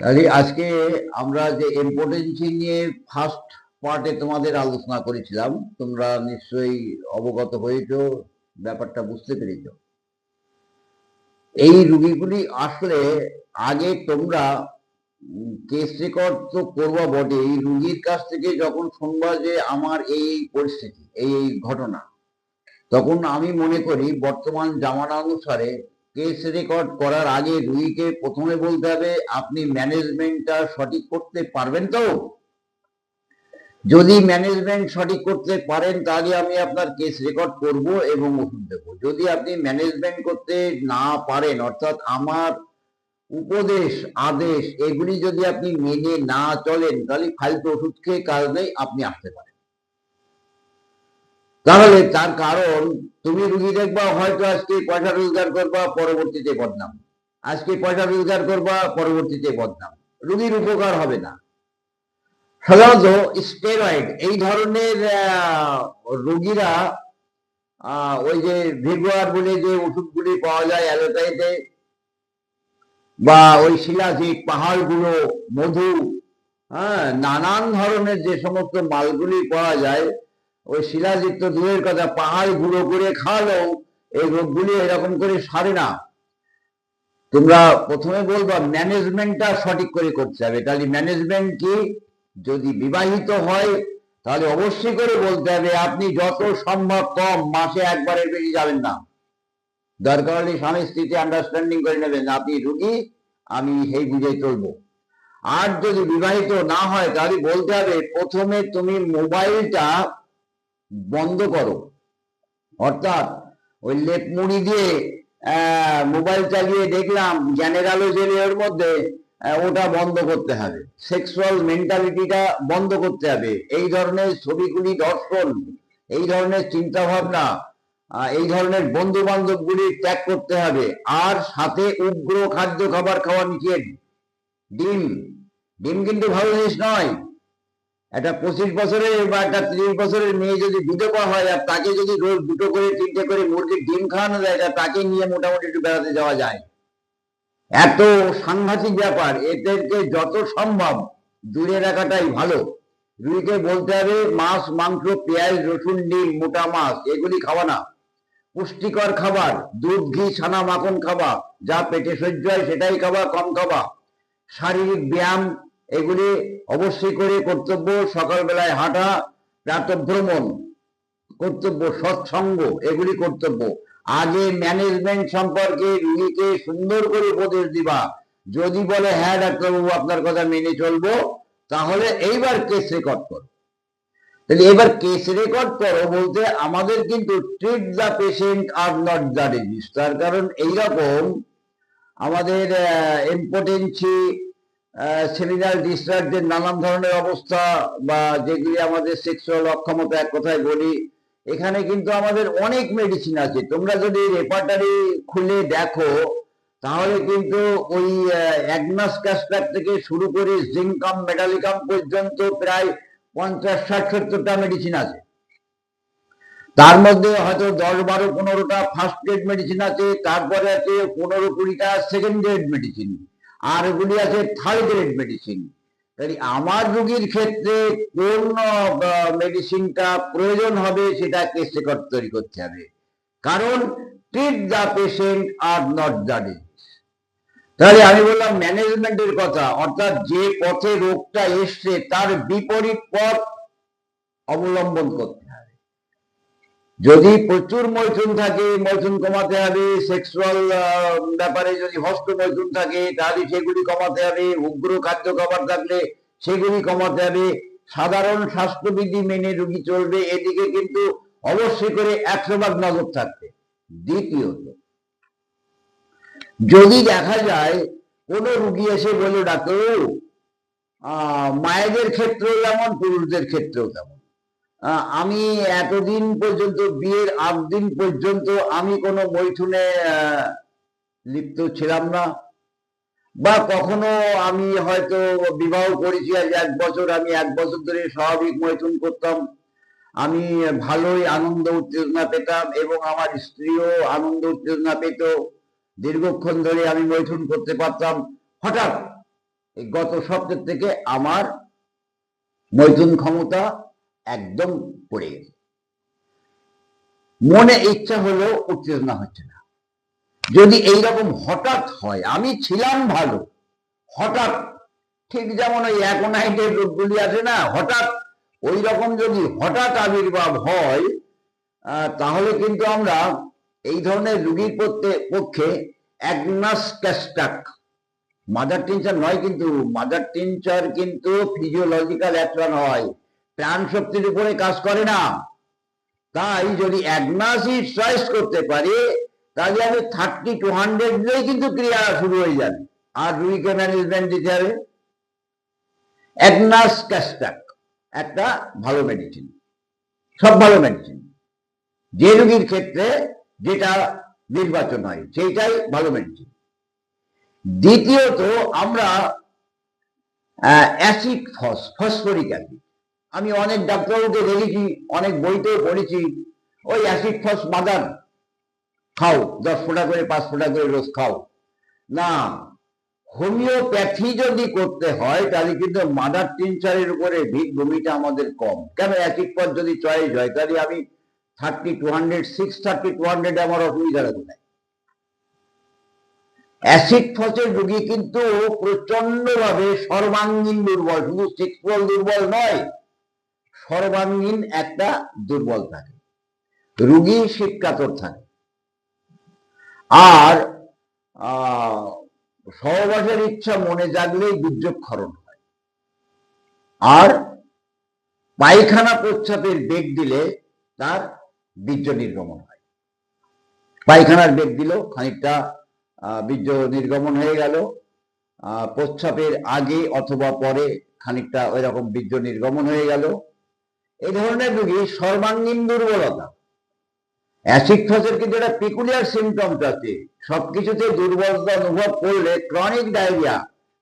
তাহলে আজকে আমরা যে ইম্পর্টেন্সি নিয়ে ফার্স্ট পার্টে তোমাদের আলোচনা করেছিলাম, তোমরা নিশ্চয়ই অবগত হয়েছো, ব্যাপারটা বুঝতে পেরেছ। এই রুগীগুলি আসলে আগে তোমরা কেস রেকর্ড তো করবা বটে, এই রুগীর কাছ থেকে যখন শুনবা যে আমার এই পরিস্থিতি এই ঘটনা, তখন আমি মনে করি বর্তমান জামানা অনুসারে কেস রেকর্ড করার আগে রুগীকে প্রথমে বলতে হবে, আপনি ম্যানেজমেন্টটা সঠিক করতে পারবেন তো? যদি ম্যানেজমেন্ট সঠিক করতে পারেন, তাহলে আমি আপনার কেস রেকর্ড করব এবং ওষুধ দেব। যদি আপনি ম্যানেজমেন্ট করতে না পারেন, অর্থাৎ আমার উপদেশ, আদেশ, এগুলি যদি আপনি মেনে না চলেন, তাহলে ফালতু ওষুধ খেয়ে কাজ নেই, আপনি আসতে পারেন। তাহলে তার কারণ তুমি রুগী দেখবা, হয়তো আজকে পয়সা রোজগার করবা, পরবর্তীতে বদনাম। আজকে পয়সা রোজগার করবা, পরবর্তীতে বদনাম। রুগীর উপকার হবে না। সাধারণত স্টেরয়েড এই ধরনের রোগীরা ওই যে ভিগুয়ার বলে যে ওষুধগুলি পাওয়া যায় অ্যালোপ্যাথে বা ওই শিলাজিৎ পাহাড়গুলো, মধু হ্যাঁ নানান ধরনের যে সমস্ত মালগুলি পাওয়া যায় ওই শিলাজিৎ তো দূরের কথা পাহাড় গুঁড়ো করে খাওয়ালেও এই রোগগুলি এরকম করে সারে না। তোমরা প্রথমে বলবা ম্যানেজমেন্টটা সঠিক করে করতে হবে। তাহলে ম্যানেজমেন্ট কি? যদি বিবাহিত হয়, তাহলে অবশ্যই করে বলতে হবে, আপনি যত সম্ভব কম মাসে একবারের বেশি যাবেন না। দরকার হলে স্বামী স্ত্রীতে আন্ডারস্ট্যান্ডিং করে নেবেন, আপনি রুগী, আমি সেই বুঝে চলবো। আর যদি বিবাহিত না হয়, তাহলে বলতে হবে, প্রথমে তুমি মোবাইলটা বন্ধ করো। অর্থাৎ ওই লেপ মুড়ি দিয়ে মোবাইল চালিয়ে দেখলাম জ্ঞানের আলো ওর মধ্যে ওটা বন্ধ করতে হবে। সেক্সুয়াল মেন্টালিটিটা বন্ধ করতে হবে। এই ধরনের ছবিগুলি দর্শন, এই ধরনের চিন্তা ভাবনা এই ধরনের বন্ধু বান্ধব গুলি ত্যাগ করতে হবে। আর সাথে উগ্র খাদ্য খাবার খাওয়া নিষেধ। ডিম ডিম কিন্তু ভালো জিনিস নয়। একটা পঁচিশ বছরের বা একটা ত্রিশ বছরের মেয়ে যদি বিধবা হয় আর তাকে যদি রোজ দুটো করে, তিনটে করে মুরগির ডিম খাওয়ানো যায় তাকে নিয়ে মোটামুটি একটু বেড়াতে যাওয়া যায়। এত সাংঘাতিক ব্যাপার, এদেরকে যত সম্ভব দূরে রাখাটাই ভালো। রুইকে বলতে হবে, মাছ, মাংস, পেঁয়াজ, রসুন ডিম মোটা মাছ, এগুলি খাওয়া না। পুষ্টিকর খাবার, দুধ, ঘি, ছানা, মাখন খাবা যা পেটে সহ্য হয় সেটাই খাবা কম খাবা শারীরিক ব্যায়াম এগুলি অবশ্যই করে কর্তব্য সকালবেলায় হাঁটা প্রাতভ্রমণ কর্তব্য, সৎসঙ্গ, এগুলি কর্তব্য। আগে ম্যানেজমেন্ট সম্পর্কে রুগীকে সুন্দর করে উপদেশ দিবা। যদি বলে হ্যাঁ ডাক্তারবাবু, আপনার কথা মেনে চলবো, তাহলে এইবার কেস রেকর্ড করো। তাহলে এবার কেস রেকর্ড করো বলতে আমাদের কিন্তু ট্রিট দ্য পেশেন্ট আর নট দ্য ডিজিজ তার কারণ এইরকম আমাদের ইম্পর্টেন্সি সেমিনাল ডিসচার্জের নানান ধরনের অবস্থা বা যেগুলি আমাদের সেক্সুয়াল অক্ষমতা এক কথায় বলি, এখানে কিন্তু আমাদের অনেক মেডিসিন আছে। তোমরা যদি রেপার্টারি খুলে দেখো, তাহলে কিন্তু ওই অ্যাগনাস ক্যাসপ্যাক থেকে শুরু করে জিঙ্কাম মেডালিকাম পর্যন্ত প্রায় পঞ্চাশ, ষাট, সত্তরটা মেডিসিন আছে। তার মধ্যে হয়তো দশ, বারো, পনেরোটা ফার্স্ট গ্রেড মেডিসিন আছে, তারপরে আছে পনেরো, কুড়িটা সেকেন্ড গ্রেড মেডিসিন আর এগুলি আছে থার্ড গ্রেড মেডিসিন তাই আমার রোগীর ক্ষেত্রে কোন মেডিসিনটা প্রয়োজন হবে সেটা কেস রেকর্ড তৈরি করতে হবে। কারণ ট্রিট দ্য পেশেন্ট আর নট দ্য ডিজিজ তাহলে আমি বললাম ম্যানেজমেন্টের কথা, অর্থাৎ যে পথে রোগটা এসছে তার বিপরীত পথ অবলম্বন করতে যদি প্রচুর মৈথুন থাকে, মৈথুন কমাতে হবে সেক্সুয়াল ব্যাপারে যদি হস্ত মৈথুন থাকে, তাহলে সেগুলি কমাতে হবে, উগ্র খাদ্য খাবার থাকলে সেগুলি কমাতে হবে। সাধারণ স্বাস্থ্যবিধি মেনে রুগী চলবে, এদিকে কিন্তু অবশ্যই করে একশো ভাগ নজর থাকবে। দ্বিতীয়ত, যদি দেখা যায় কোন রুগী এসে বলে ডাক্তার মায়েদের ক্ষেত্রেও যেমন পুরুষদের ক্ষেত্রেও তেমন। আমি এতদিন পর্যন্ত, বিয়ের আট দিন পর্যন্ত আমি কোনো মৈথুনে লিপ্ত ছিলাম না। বা কখনো আমি হয়তো বিবাহ করেছি, আজ এক বছর, আমি এক বছর ধরে স্বাভাবিক মৈথুন করতাম। আমি ভালোই আনন্দ, উত্তেজনা পেতাম এবং আমার স্ত্রীও আনন্দ, উত্তেজনা পেত। দীর্ঘক্ষণ ধরে আমি মৈথুন করতে পারতাম। হঠাৎ গত সপ্তাহ থেকে আমার মৈথুন ক্ষমতা একদম পড়ে গেছে। মনে ইচ্ছা হলেও উত্তেজনা হচ্ছে না। যদি এইরকম হঠাৎ হয়, আমি ছিলাম ভালো, হঠাৎ, ঠিক যেমন ওই অ্যাকোনাইটের রোগগুলি আছে না, হঠাৎ ওই রকম যদি হঠাৎ আবির্ভাব হয় তাহলে কিন্তু আমরা এই ধরনের রুগীর পক্ষে- পক্ষে অ্যাগনাস ক্যাস্টাক, মাদার টিনচার নয় কিন্তু, মাদার টিনচার কিন্তু ফিজিওলজিক্যাল অ্যাকশন হয়। প্রাণ শক্তির উপরে কাজ করে না। তাই যদি অ্যাগনাসই চয়েস করতে পারি, তাহলে আমি থার্টি টু হান্ড্রেড দিলেই কিন্তু ক্রিয়া শুরু হয়ে যাবে। আর রুইকে ম্যানেজমেন্ট দিতে হবে। অ্যাগনাস ক্যাস্টাক একটা ভালো মেডিসিন সব ভালো মেডিসিন যে রুগীর ক্ষেত্রে যেটা নির্বাচন হয়, সেইটাই ভালো মেডিসিন দ্বিতীয়ত আমরা অ্যাসিড ফস ফসফরিক অ্যাসিড আমি অনেক ডাক্তারবাবুকে দেখেছি, অনেক বইতেও পড়েছি। ওই অ্যাসিড ফস বাদান খাও, দশ ফোঁটা করে, পাঁচ ফোঁটা করে রোজ খাও। না, হোমিওপ্যাথি যদি করতে হয়, তাহলে কিন্তু মাদার টিনচারের উপরে ভিত ভূমিটা আমাদের কম। কেন অ্যাসিড ফস যদি চয়েস হয়, তাহলে আমি thirty two hundred six thirty two hundred আমার অসুবিধা কোথায় অ্যাসিড ফসের রোগী কিন্তু প্রচণ্ড ভাবে সর্বাঙ্গীন দুর্বল, শুধু সেক্সুয়াল দুর্বল নয় সর্বাঙ্গীন একটা দুর্বল থাকে। রুগী শীতকাতর থাকে। আর সহবাসের ইচ্ছা মনে জাগলেই দুর্যোগ খরণ হয়। আর, পায়খানা প্রস্রাবের বেগ দিলে তার বীর্য নির্গমন হয়। পায়খানার বেগ দিল, খানিকটা বীর্য নির্গমন হয়ে গেল। প্রস্রাবের আগে অথবা পরে খানিকটা ওই রকম বীর্য নির্গমন হয়ে গেল। এই ধরনের রোগী সর্বাঙ্গীন দুর্বলতা? অ্যাসিড ফসের কিন্তু একটা পিকুলিয়ার সিমটমস আছে। সবকিছুতে দুর্বলতা অনুভব করলে ক্রনিক ডায়রিয়া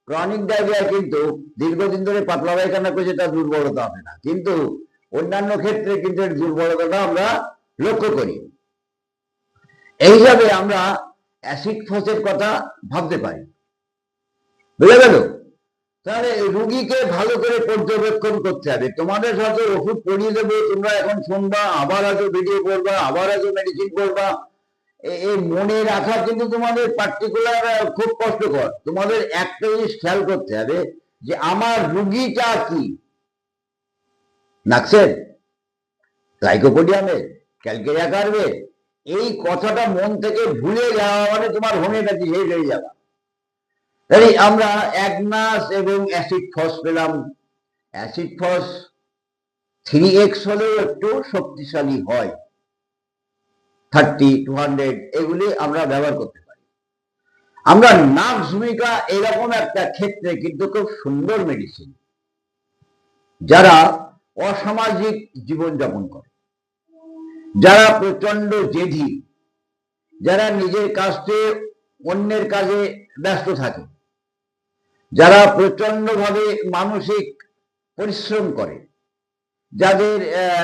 ক্রনিক ডায়রিয়া কিন্তু দীর্ঘদিন ধরে পাতলা পায়খানা করছে তার দুর্বলতা হবে না। কিন্তু অন্যান্য ক্ষেত্রে কিন্তু দুর্বলতাটা আমরা লক্ষ্য করি। এই হিসাবে আমরা অ্যাসিড ফসের কথা ভাবতে পারি। বুঝে গেল? তাহলে রুগীকে ভালো করে পর্যবেক্ষণ করতে হবে তোমাদের সাথে ওষুধ পড়িয়ে দেবো তোমরা এখন শুনবা আবার হয়তো ভিডিও করবা আবার হয়তো মেডিসিন করবা এই মনে রাখা কিন্তু তোমাদের পার্টিকুলার খুব কষ্টকর তোমাদের একটা জিনিস খেয়াল করতে হবে যে আমার রুগীটা কি নাকসের লাইকোপোডিয়ামের ক্যালকেরিয়া কার্ভে এই কথাটা মন থেকে ভুলে যাওয়া মানে তোমার হোমিওপ্যাথি হয়ে যাওয়া তাই আমরা অ্যাগনাস এবং অ্যাসিড ফস পেলাম। অ্যাসিড ফস থ্রি এক্স হলেও একটু শক্তিশালী হয়। থার্টি টু হান্ড্রেড এগুলি আমরা ব্যবহার করতে পারি। আমরা নাক ভূমিকা এরকম একটা ক্ষেত্রে কিন্তু খুব সুন্দর মেডিসিন যারা অসামাজিক জীবনযাপন করে। যারা প্রচণ্ড জেদি, যারা নিজের কাজে অন্যের কাজে ব্যস্ত থাকে। যারা প্রচণ্ড ভাবে মানসিক পরিশ্রম করে, যাদের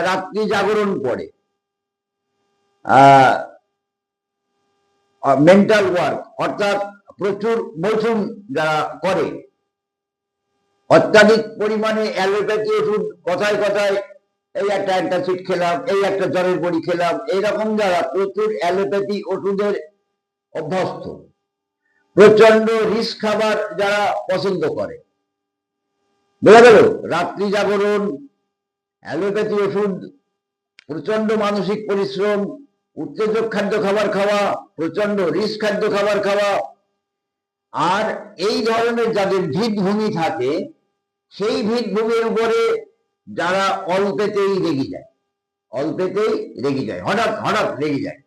রাত্রি জাগরণ করে মেন্টাল ওয়ার্ক অর্থাৎ প্রচুর মৌসুম যারা করে, অত্যাধিক পরিমাণে অ্যালোপ্যাথি ওষুধ কথায় কথায়, এই একটা অ্যান্টাসিড খেলাম, এই একটা জ্বরের বড়ি খেলাম, এইরকম যারা প্রচুর অ্যালোপ্যাথি ওষুধের অভ্যস্ত প্রচণ্ড রিস্ক খাবার যারা পছন্দ করে। বোঝা গেল? রাত্রি জাগরণ, অ্যালোপ্যাথি ওষুধ প্রচণ্ড মানসিক পরিশ্রম, উত্তেজক খাদ্য খাবার খাওয়া প্রচণ্ড রিস্ক খাদ্য খাবার খাওয়া। আর এই ধরনের যাদের ভিতভূমি থাকে, সেই ভিতভূমির উপরে যারা অল্পেতেই রেগে যায়। অল্পেতেই রেগে যায়। হঠাৎ হঠাৎ রেগে যায়।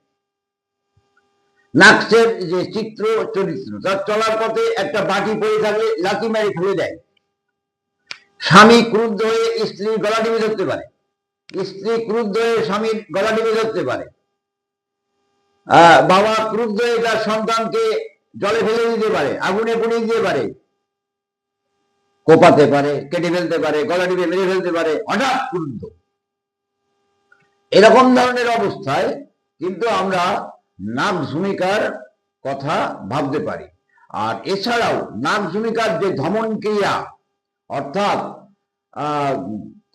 নাকসের যে চিত্র চরিত্র, তার চলার পথে একটা বাটি পড়ে থাকলে লাথি মারি ফেলে দেয়। স্বামী ক্রুদ্ধ হয়ে স্ত্রীর গলা টিপে ধরতে পারে। স্ত্রী ক্রুদ্ধ হয়ে স্বামীর গলা টিপে ধরতে পারে। বাবা ক্রুদ্ধ হয়ে তার সন্তানকে জলে ফেলে দিতে পারে, আগুনে পুড়িয়ে দিতে পারে, কোপাতে পারে, কেটে ফেলতে পারে, গলা টিপে মেরে ফেলতে পারে, হঠাৎ ক্রুদ্ধ। এরকম ধরনের অবস্থায় কিন্তু আমরা নাক ভূমিকার কথা ভাবতে পারি। আর এছাড়াও নাক ভূমিকার যে ধমন ক্রিয়া, অর্থাৎ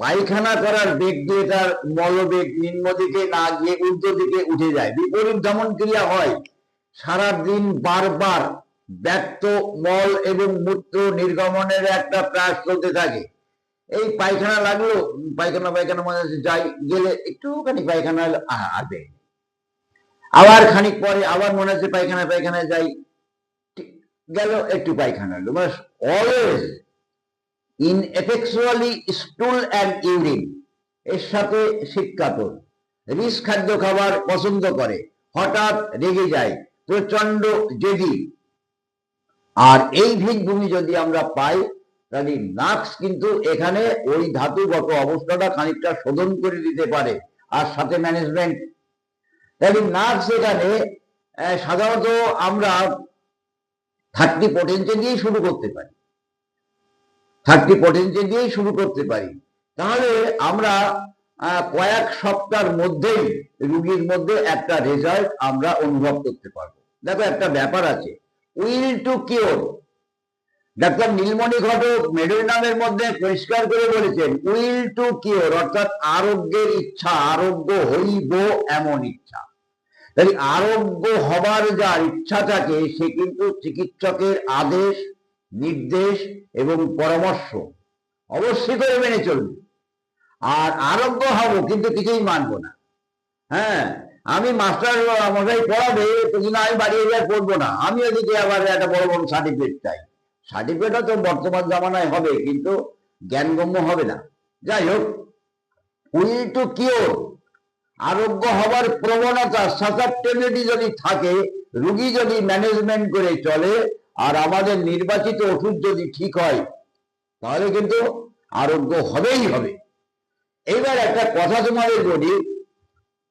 পায়খানা করার বেগ দিয়ে তার মলবেগ নিম্ন দিকে না গিয়ে উল্টো দিকে উঠে যায়। বিপরীত দমন ক্রিয়া হয় সারাদিন বারবার ব্যক্ত মল এবং মূত্র নির্গমনের একটা প্রয়াস চলতে থাকে। এই পায়খানা লাগল, পায়খানা পায়খানা মনে যাই, গেলে একটুখানি পায়খানা নেই। আবার খানিক পরে, আবার মনে হচ্ছে পায়খানা পায়খানায় যাই। গেল একটু পায়খানা হলো। মানে always ineffectually stool and urine এর সাথে শীতকাতর রিস খাদ্য খাবার পছন্দ করে, হঠাৎ রেগে যায় প্রচণ্ড জেদি। আর এই ভিতভূমি যদি আমরা পাই, তাহলে নাক্স কিন্তু এখানে ওই ধাতুগত অবস্থাটা খানিকটা শোধন করে দিতে পারে। আর সাথে ম্যানেজমেন্ট নাক্স এখানে আহ, সাধারণত আমরা থার্টি পোটেন্সে দিয়েই শুরু করতে পারি। থার্টি পোটেন্সে দিয়েই শুরু করতে পারি। তাহলে আমরা কয়েক সপ্তাহের মধ্যেই রুগীর মধ্যে একটা রেজাল্ট আমরা অনুভব করতে পারব। দেখো একটা ব্যাপার আছে। Will to cure. Doctor Nilmoni Ghatak medal নামের মধ্যে পরিষ্কার করে বলেছেন উইল টু কিওর অর্থাৎ আরোগ্যের ইচ্ছা আরোগ্য হইব এমন ইচ্ছা। তাই আরোগ্য হবার যার ইচ্ছা থাকে, সে কিন্তু চিকিৎসকের আদেশ, নির্দেশ এবং পরামর্শ অবশ্যই করে মেনে চলবে। আর আরোগ্য হব কিন্তু কিছুই মানবো না। হ্যাঁ আমি মাস্টার মশাই পড়াবে, কিন্তু আমি বাড়িয়ে গিয়ে পড়ব না। আমি ওদিকে আবার একটা বড় বড় সার্টিফিকেট চাই। সার্টিফিকেটও তো বর্তমান জামানায় হবে, কিন্তু জ্ঞানগম্য হবে না। যাই হোক, উইল টু কিওর আরোগ্য হবার প্রবণতা সাসেপ্টেবিলিটি যদি থাকে, রুগী যদি ম্যানেজমেন্ট করে চলে আর আমাদের নির্বাচিত ওষুধ যদি ঠিক হয়, তাহলে কিন্তু আরোগ্য হবেই হবে। এইবার একটা কথা তোমাদের বলি,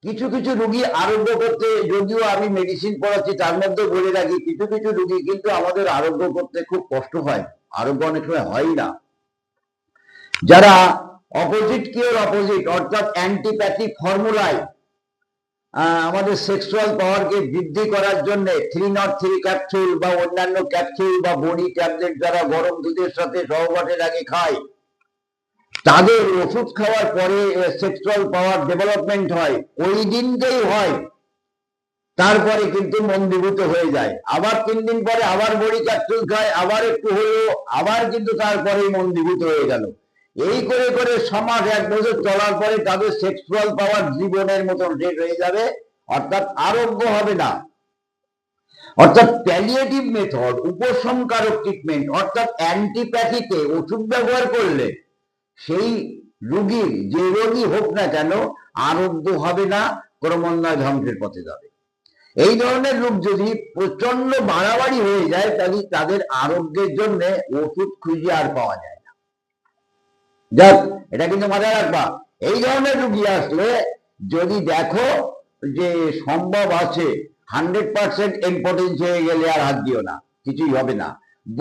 কিছু কিছু রুগী আরোগ্য করতে যদিও আমি মেডিসিন পড়াচ্ছি, তার মধ্যে বলে রাখি, কিছু কিছু রুগী কিন্তু আমাদের আরোগ্য করতে খুব কষ্ট হয়। আরোগ্য অনেক সময় হয় না। যারা অপোজিট কিওর অপোজিট অর্থাৎ অ্যান্টিপ্যাথিক ফর্মুলায় আমাদের সেক্সুয়াল পাওয়ারকে বৃদ্ধি করার জন্য থ্রি নট থ্রি ক্যাপসুল বা অন্যান্য ক্যাপসুল বা বড়ি ট্যাবলেট যারা গরম দুধের সাথে সহবাসের আগে খায়, তাদের ওষুধ খাওয়ার পরে সেক্সুয়াল পাওয়ার ডেভেলপমেন্ট হয়। ওই দিনকেই হয়। তারপরে কিন্তু মন্দীভূত হয়ে যায়। আবার তিন দিন পরে আবার বড়ি ক্যাপসুল খায়, আবার একটু হলো আবার কিন্তু তারপরেই মন্দীভূত হয়ে গেল। এই করে করে সমাজ এক বছর চলার পরে তাদের সেক্সুয়াল পাওয়ার জীবনের মতন শেষ হয়ে যাবে, অর্থাৎ আরোগ্য হবে না। অর্থাৎ প্যালিয়েটিভ মেথড উপশমকারক ট্রিটমেন্ট অর্থাৎ অ্যান্টিপ্যাথিতে ওষুধ ব্যবহার করলে সেই রুগীর, যে রোগী হোক না কেন, আরোগ্য হবে না, ক্রমান্বয়ে ধ্বংসের পথে যাবে। এই ধরনের রোগ যদি প্রচণ্ড বাড়াবাড়ি হয়ে যায়, তাহলে তাদের আরোগ্যের জন্য ওষুধ খুঁজে আর পাওয়া যায় যাক, এটা কিন্তু মাথায় রাখবা। এই ধরনের রুগী আসলে যদি দেখো যে সম্ভব আছে হান্ড্রেড পার্সেন্ট ইম্পর্টেন্স হয়ে গেলে আর হাত দিও না, কিছুই হবে না।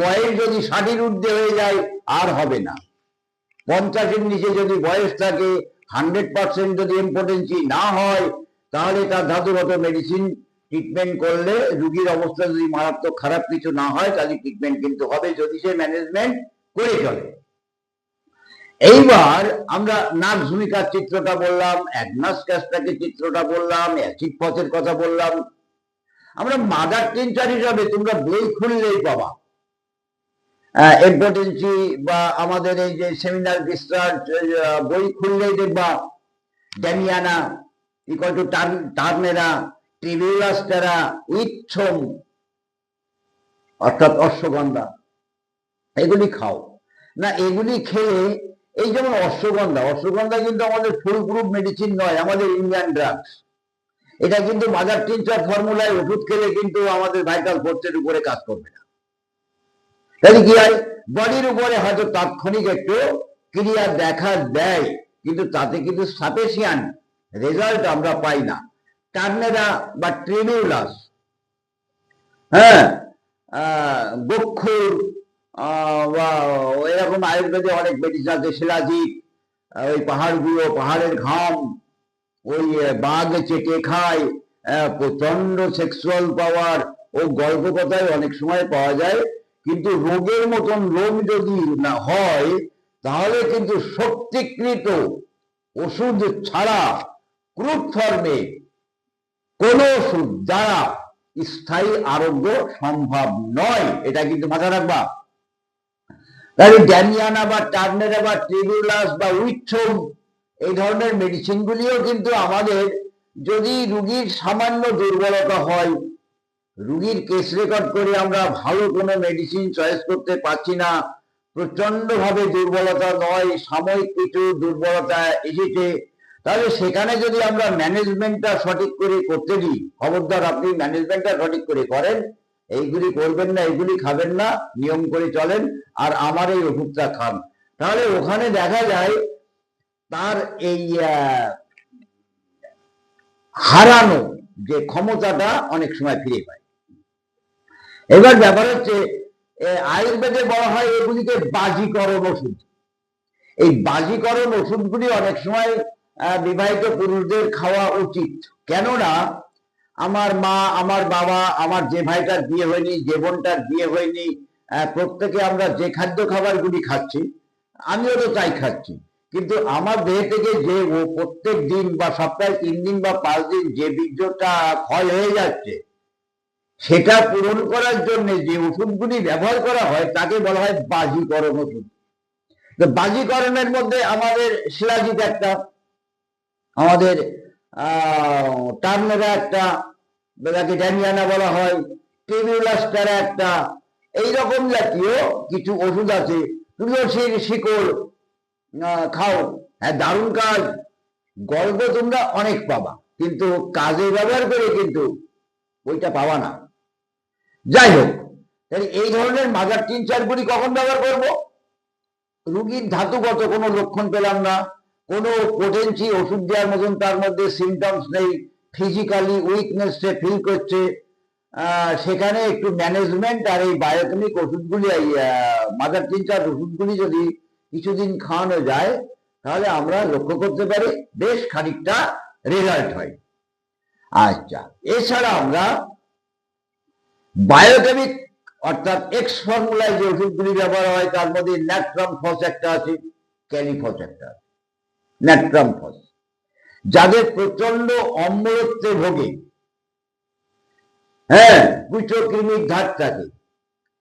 বয়স যদি ষাটির ঊর্ধ্বে হয়ে যায়, আর হবে না। পঞ্চাশের নিচে যদি বয়স থাকে হান্ড্রেড পার্সেন্ট যদি ইম্পর্টেন্সি না হয়, তাহলে তার ধাতুগত মেডিসিন ট্রিটমেন্ট করলে রুগীর অবস্থা যদি মারাত্মক খারাপ কিছু না হয়, তাহলে ট্রিটমেন্ট কিন্তু হবে, যদি সে ম্যানেজমেন্ট করে চলে। এইবার আমরা নাক ভূমিকার চিত্রটা বললাম অ্যাডনাস ক্যাস্টাকের চিত্রটা বললাম অ্যাসিড পথের কথা বললাম। আমরা মাদার টিনচার হিসাবে তোমরা বই খুললেই পাবা। ইম্পর্টেন্সি বা আমাদের এই যে সেমিনার রিসার্চ বই খুললেই দেখবা, ড্যামিয়ানা ইকুয়াল টু টার্নেরা ট্রিবিউলাস্টেরা উইথম অর্থাৎ অশ্বগন্ধা, এগুলি খাও। না, এগুলি খেলে এই যেমন অশ্বগন্ধা অশ্বগন্ধা কিন্তু আমাদের ফুল মেডিসিন নয়, আমাদের ইন্ডিয়ান ড্রাগস এটা কিন্তু মাদার টিনচার ফর্মুলায় ওষুধ খেলে কিন্তু আমাদের ভাইটাল ফোর্সের উপরে কাজ করবে না। তাহলে কি হয়? বডির উপরে হয়তো তাৎক্ষণিক একটু ক্রিয়া দেখা দেয়, কিন্তু তাতে কিন্তু সাপেশিয়ান রেজাল্ট আমরা পাই না। টার্নেরা বা ট্রিবিউলাস হ্যাঁ বা এরকম আয়ুর্বেদে অনেক মেডিসিন আছে শিলাজিৎ ওই পাহাড়গুলো, পাহাড়ের ঘাম, ওই বাঘ চেটে খায় প্রচণ্ড সেক্সুয়াল পাওয়ার ও গল্প কথায় অনেক সময় পাওয়া যায়, কিন্তু রোগের মতন রোগ যদি না হয়, তাহলে কিন্তু শক্তিকৃত ওষুধ ছাড়া ক্রুড ফর্মে কোন ওষুধ দ্বারা স্থায়ী আরোগ্য সম্ভব নয়। এটা কিন্তু মাথায় রাখবা। তাহলে ড্যানিয়ানা বা টার্নেরা বা ট্রিবিউলাস বা উইথ্রোম এই ধরনের মেডিসিন গুলিও কিন্তু আমাদের যদি রুগীর সামান্য দুর্বলতা হয়, রুগীর কেস রেকর্ড করে আমরা ভালো কোনো মেডিসিন চয়েস করতে পারছি না প্রচণ্ড ভাবে দুর্বলতা নয়, সাময়িক কিছু দুর্বলতা এসেছে, তাহলে সেখানে যদি আমরা ম্যানেজমেন্টটা সঠিক করে করতে দিই, খবরদার আপনি ম্যানেজমেন্টটা সঠিক করে করেন এইগুলি করবেন না, এইগুলি খাবেন না, নিয়ম করে চলেন আর আমার এই ওষুধটা খান। তাহলে ওখানে দেখা যায় তার এই হারানো যে ক্ষমতাটা অনেক সময় ফিরে পায়। এবার ব্যাপার হচ্ছে আয়ুর্বেদে বলা হয় এগুলিকে বাজিকরণ ওষুধ। এই বাজিকরণ ওষুধগুলি অনেক সময় বিবাহিত পুরুষদের খাওয়া উচিত। কেননা আমার মা, আমার বাবা, আমার যে ভাইটার বিয়ে হয়নি, যে বোনটার বিয়ে হয়নি প্রত্যেকে আমরা যে খাদ্য খাবারগুলি খাচ্ছি, আমিও তো তাই খাচ্ছি। কিন্তু আমার দেহ থেকে যে ও প্রত্যেক দিন বা সপ্তাহে তিন দিন বা পাঁচ দিন যে বীর্যটা ক্ষয় হয়ে যাচ্ছে, সেটা পূরণ করার জন্য যে ওষুধগুলি ব্যবহার করা হয়, তাকে বলা হয় বাজিকরণ ওষুধ। তো বাজিকরণের মধ্যে আমাদের শিলাজিৎ একটা, আমাদের, আহ টার্নেরা একটা যাকে ড্যানিয়ানা বলা হয়। টিবিউলাস্টারা একটা এইরকম জাতীয় কিছু ওষুধ আছে, তুলসীর শিকড় খাও। হ্যাঁ দারুণ কাজ। গল্প তোমরা অনেক পাবা, কিন্তু কাজে ব্যবহার করে কিন্তু ওইটা পাবা না। যাই হোক, তাহলে এই ধরনের মাজার তিন চারগুলি কখন ব্যবহার করব? রুগীর ধাতুগত কোনো লক্ষণ পেলাম না। কোনো পোটেন্সি ওষুধ দেওয়ার মতন তার মধ্যে সিমটমস নেই। ফিজিক্যালি উইকনেস ফিল করছে সেখানে একটু ম্যানেজমেন্ট আর এই বায়োকেমিক ওষুধগুলি মাদার তিন চার ওষুধগুলি যদি কিছুদিন খাওয়ানো যায়, তাহলে আমরা লক্ষ্য করতে পারি বেশ খানিকটা রেজাল্ট হয়। আচ্ছা এছাড়া আমরা বায়োকেমিক অর্থাৎ এক্স ফর্মুলায় যে ওষুধগুলি ব্যবহার হয়, তার মধ্যে ন্যাট্রাম ফস একটা আছে ক্যালিফস একটা আছে। ন্যাট্রাম ফস যাদের প্রচণ্ড অম্লত্বে ভোগে। হ্যাঁ কুচকৃমির ধার থাকে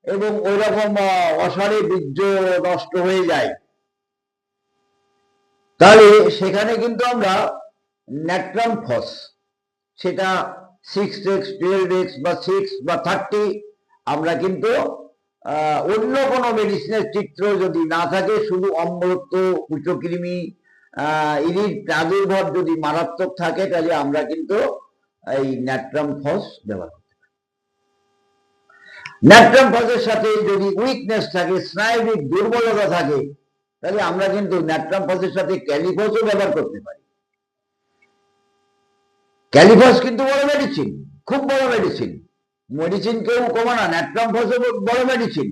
এবং ওইরকম অসারে বীর্য নষ্ট হয়ে যায়। তাহলে সেখানে কিন্তু আমরা ন্যাট্রাম ফস, সেটা সিক্স এক্স টুয়েলভ এক্স বা সিক্স বা থার্টি আমরা কিন্তু অন্য কোনো মেডিসিনের চিত্র যদি না থাকে, শুধু অম্লত্ব কুচকৃমি ইরির প্রাদুর্ভাব যদি মারাত্মক থাকে, তাহলে আমরা কিন্তু এই ন্যাট্রাম ফস ব্যবহার করতে পারি। ন্যাট্রাম ফসের সাথে যদি উইকনেস থাকে, স্নায়বিক দুর্বলতা থাকে, তাহলে আমরা কিন্তু ন্যাট্রাম ফসের সাথে ক্যালিফসও ব্যবহার করতে পারি। ক্যালিফস কিন্তু বড় মেডিসিন খুব বড় মেডিসিন মেডিসিন কেউ কমা না, ন্যাট্রাম ফসও বড় মেডিসিন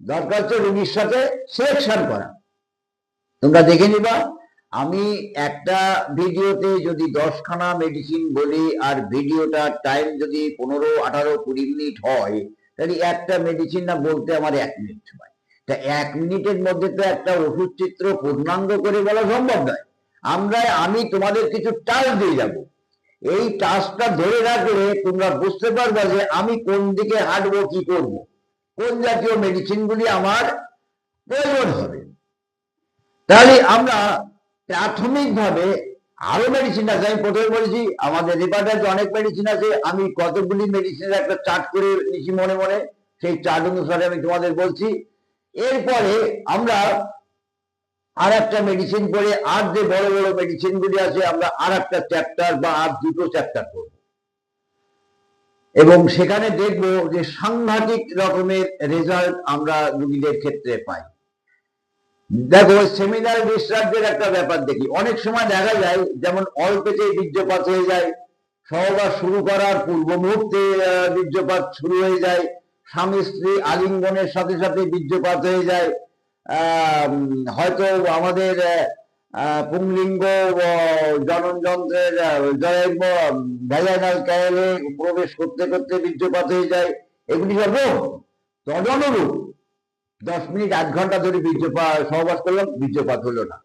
দরকার হচ্ছে রোগীর সাথে সিলেকশন করা। তোমরা দেখে নিবা আমি একটা ভিডিওতে যদি দশখানা মেডিসিন বলি আর ভিডিওটা টাইম যদি পনেরো, আঠারো, কুড়ি মিনিট হয়, তাহলে একটা মেডিসিন না বলতে আমার এক মিনিট সময়। তা এক মিনিটের মধ্যে তো একটা ওষুধ চিত্র পূর্ণাঙ্গ করে বলা সম্ভব নয়। আমরা, আমি তোমাদের কিছু টাচ দিয়ে যাব। এই টাচটা ধরে রাখলে তোমরা বুঝতে পারবে যে আমি কোন দিকে হাঁটবো, কি করব। কোন জাতীয় মেডিসিনগুলি আমার প্রয়োজন হবে। তাহলে আমরা প্রাথমিকভাবে আরও মেডিসিন আছে, আমি প্রথমে বলেছি, আমাদের রিপার্টারে অনেক মেডিসিন আছে, আমি কতগুলি মেডিসিনের একটা চার্ট করে নিয়েছি মনে মনে, সেই চার্ট অনুসারে আমি তোমাদের বলছি। এরপরে আমরা আর একটা মেডিসিন পড়ে আর যে বড় বড় মেডিসিন গুলি আছে, আমরা আর একটা চ্যাপ্টার বা আর দুটো চ্যাপ্টার করব। এবং সেখানে দেখব যে সাংঘাতিক রকমের রেজাল্ট আমরা রুগীদের ক্ষেত্রে পাই। দেখো সেমিনার ডিসচার্জের একটা ব্যাপার দেখি। অনেক সময় দেখা যায় যেমন অল্পেতেই বীর্যপাত হয়ে যায় সহবাস শুরু করার পূর্ব মুহূর্তে বীর্যপাত শুরু হয়ে যায় স্বামী স্ত্রী আলিঙ্গনের সাথে সাথে বীর্যপাত হয়ে যায় হয়তো আমাদের পুংলিঙ্গ আহ, জননযন্ত্রের জয়ব ক্যানেলে প্রবেশ করতে করতে বীর্যপাত হয়ে যায়। এগুলি সব রোগ তদনুরূপ। দশ মিনিট, আধ ঘণ্টা ধরে বীর্যপাত, সহবাস করলাম, বীর্যপাত হলো না।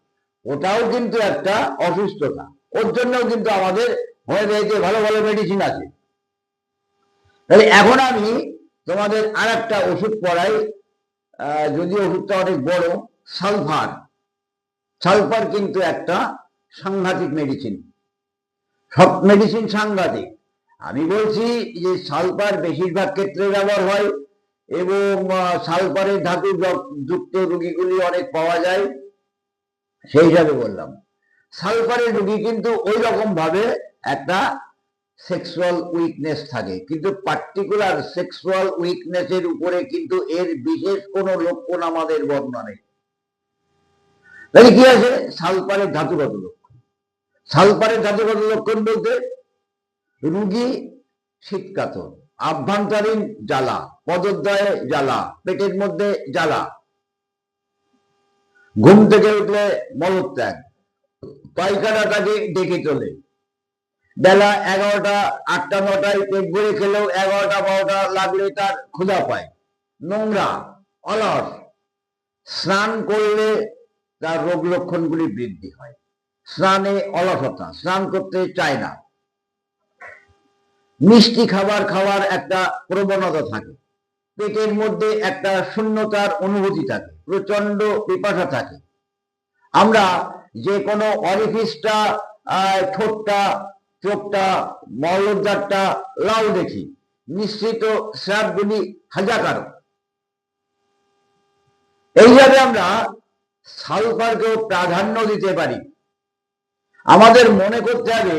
ওটাও কিন্তু একটা অসুস্থতা। ওর জন্যও কিন্তু আমাদের হোমিওপ্যাথিতে ভালো ভালো মেডিসিন আছে। তাহলে এখন আমি তোমাদের আর একটা ওষুধ পড়াই। যদি ওষুধটা অনেক বড়, সালফার। সালফার কিন্তু একটা সাংঘাতিক মেডিসিন সব মেডিসিন সাংঘাতিক। আমি বলছি যে সালফার বেশিরভাগ ক্ষেত্রে ব্যবহার হয় এবং সালফারের ধাতু যুক্ত রুগীগুলি অনেক পাওয়া যায়। সেই হিসাবে বললাম। সালফারের রুগী কিন্তু ওই রকম ভাবে একটা সেক্সুয়াল উইকনেস থাকে। কিন্তু পার্টিকুলার সেক্সুয়াল উইকনেসের উপরে কিন্তু এর বিশেষ কোনো লক্ষণ আমাদের বর্ণনা নেই। তাহলে কি আছে? সালফারের ধাতুগত লক্ষণ। সালফারের ধাতুগত লক্ষণ বলতে রুগী শীতকাতর আভ্যন্তরীণ জ্বালা পদদ্বয়ে জ্বালা, পেটের মধ্যে জ্বালা। ঘুম থেকে উঠলে মলত্যাগ, পায়খানাটাকে ডেকে চলে। বেলা এগারোটা, আটটা, নটায় পেট ভরে খেলেও এগারোটা, বারোটা লাগলে তার ক্ষুধা পায়। নোংরা, অলস। স্নান করলে তার রোগ লক্ষণগুলি বৃদ্ধি হয়। স্নানে অলসতা, স্নান করতে চায় না। মিষ্টি খাবার খাওয়ার একটা প্রবণতা থাকে। পেটের মধ্যে একটা শূন্যতার অনুভূতি থাকে প্রচণ্ড পিপাসা থাকে। আমরা যে কোনো অরিফিসটা ঠোঁটটা, চোখটা মলদ্বারটা লাউ দেখি, নিশ্চিত স্রাবগুলি হাজাকারক। এইভাবে আমরা সালফারকেও প্রাধান্য দিতে পারি। আমাদের মনে করতে হবে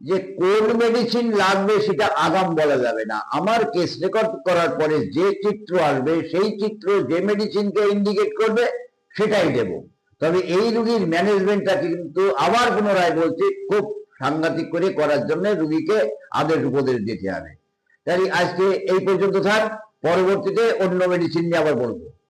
যে কোন মেডিসিন লাগবে সেটা আগাম বলা যাবে না। আমার কেস রেকর্ড করার পরে যে চিত্র আসবে, সেই চিত্র যে মেডিসিনকে ইন্ডিকেট করবে, সেটাই দেব। তবে এই রুগীর ম্যানেজমেন্টটা কিন্তু আবার পুনরায় বলছি, খুব সাংঘাতিক করে করার জন্য রুগীকে আদেশ উপদেশ দিতে হবে। তাই আজকে এই পর্যন্ত থাক, পরবর্তীতে অন্য মেডিসিন নিয়ে আবার বলব।